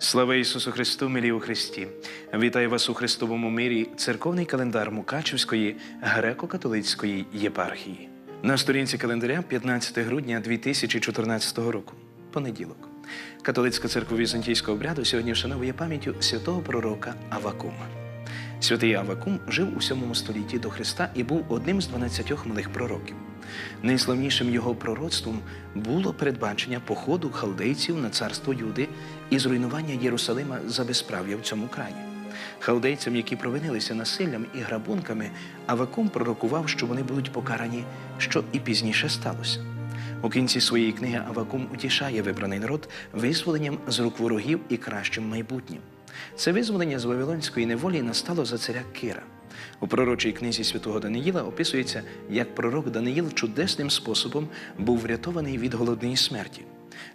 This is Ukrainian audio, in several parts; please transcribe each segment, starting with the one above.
Слава Ісусу Христу, милі у Христі! Вітаю вас у Христовому мирі, церковний календар Мукачівської греко-католицької єпархії. На сторінці календаря 15 грудня 2014 року, понеділок. Католицька церква візантійського обряду сьогодні вшановує пам'яттю святого пророка Авакума. Святий Авакум жив у 7 столітті до Христа і був одним з 12 малих пророків. Найславнішим його пророцтвом було передбачення походу халдейців на царство Юди і зруйнування Єрусалима за безправ'я в цьому краї. Халдейцям, які провинилися насиллям і грабунками, Авакум пророкував, що вони будуть покарані, що і пізніше сталося. У кінці своєї книги Авакум утішає вибраний народ визволенням з рук ворогів і кращим майбутнім. Це визволення з Вавилонської неволі настало за царя Кира. У пророчій книзі святого Даниїла описується, як пророк Даниїл чудесним способом був врятований від голодної смерті.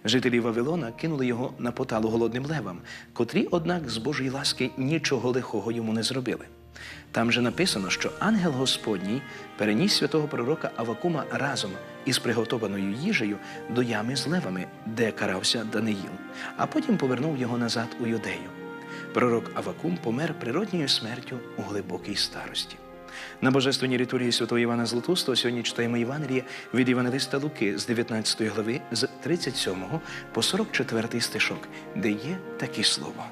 Жителі Вавилона кинули його на поталу голодним левам, котрі, однак, з Божої ласки нічого лихого йому не зробили. Там же написано, що ангел Господній переніс святого пророка Авакума разом із приготованою їжею до ями з левами, де карався Даниїл, а потім повернув його назад у юдею. Пророк Авакум помер природньою смертю у глибокій старості. На божественній літургії святого Івана Златоустого сьогодні читаємо Євангеліє від Євангелиста Луки з 19 глави з 37 по 44 стишок, де є такі слова.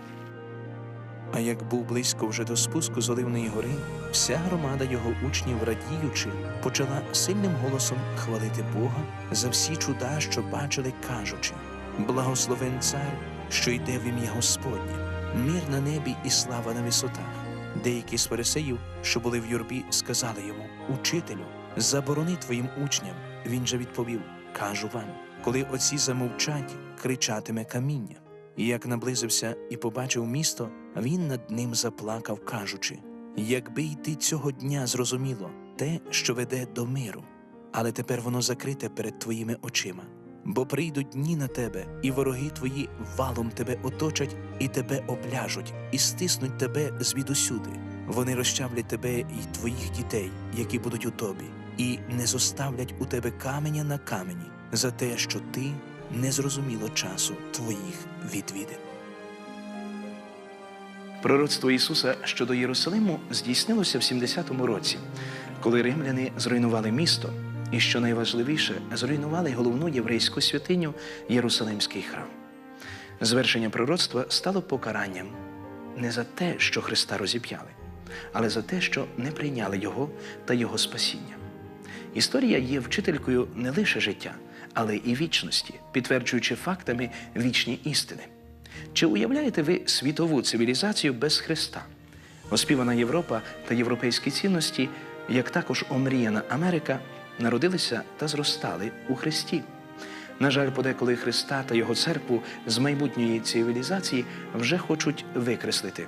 А як був близько вже до спуску з Оливної гори, вся громада його учнів, радіючи, почала сильним голосом хвалити Бога за всі чуда, що бачили, кажучи: Благословен цар, що йде в ім'я Господнє, мир на небі і слава на висотах. Деякі з фарисеїв, що були в юрбі, сказали йому: Учителю, заборони твоїм учням. Він же відповів: Кажу вам, коли оці замовчать, кричатиме каміння. І як наблизився і побачив місто, він над ним заплакав, кажучи: Якби й ти цього дня зрозуміло те, що веде до миру, але тепер воно закрите перед твоїми очима. Бо прийдуть дні на тебе, і вороги твої валом тебе оточать, і тебе обляжуть, і стиснуть тебе звідусюди. Вони розчавлять тебе і твоїх дітей, які будуть у тобі, і не зоставлять у тебе каменя на камені за те, що ти не зрозуміло часу твоїх відвідин. Пророцтво Ісуса щодо Єрусалиму здійснилося в 70-му році, коли римляни зруйнували місто, і що найважливіше, зруйнували головну єврейську святиню Єрусалимський храм. Звершення пророцтва стало покаранням не за те, що Христа розіп'яли, але за те, що не прийняли Його та Його спасіння. Історія є вчителькою не лише життя, але і вічності, підтверджуючи фактами вічні істини. Чи уявляєте ви світову цивілізацію без Христа? Оспівана Європа та європейські цінності, як також омріяна Америка, народилися та зростали у Христі. На жаль, подеколи Христа та Його церкву з майбутньої цивілізації вже хочуть викреслити.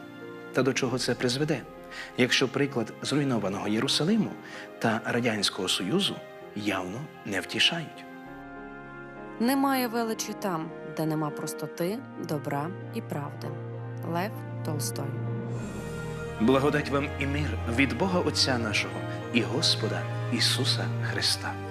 Та до чого це призведе, якщо приклад зруйнованого Єрусалиму та Радянського Союзу явно не втішають? Немає величі там, де нема простоти, добра і правди. Лев Толстой. Благодать вам і мир від Бога Отця нашого і Господа Ісуса Христа.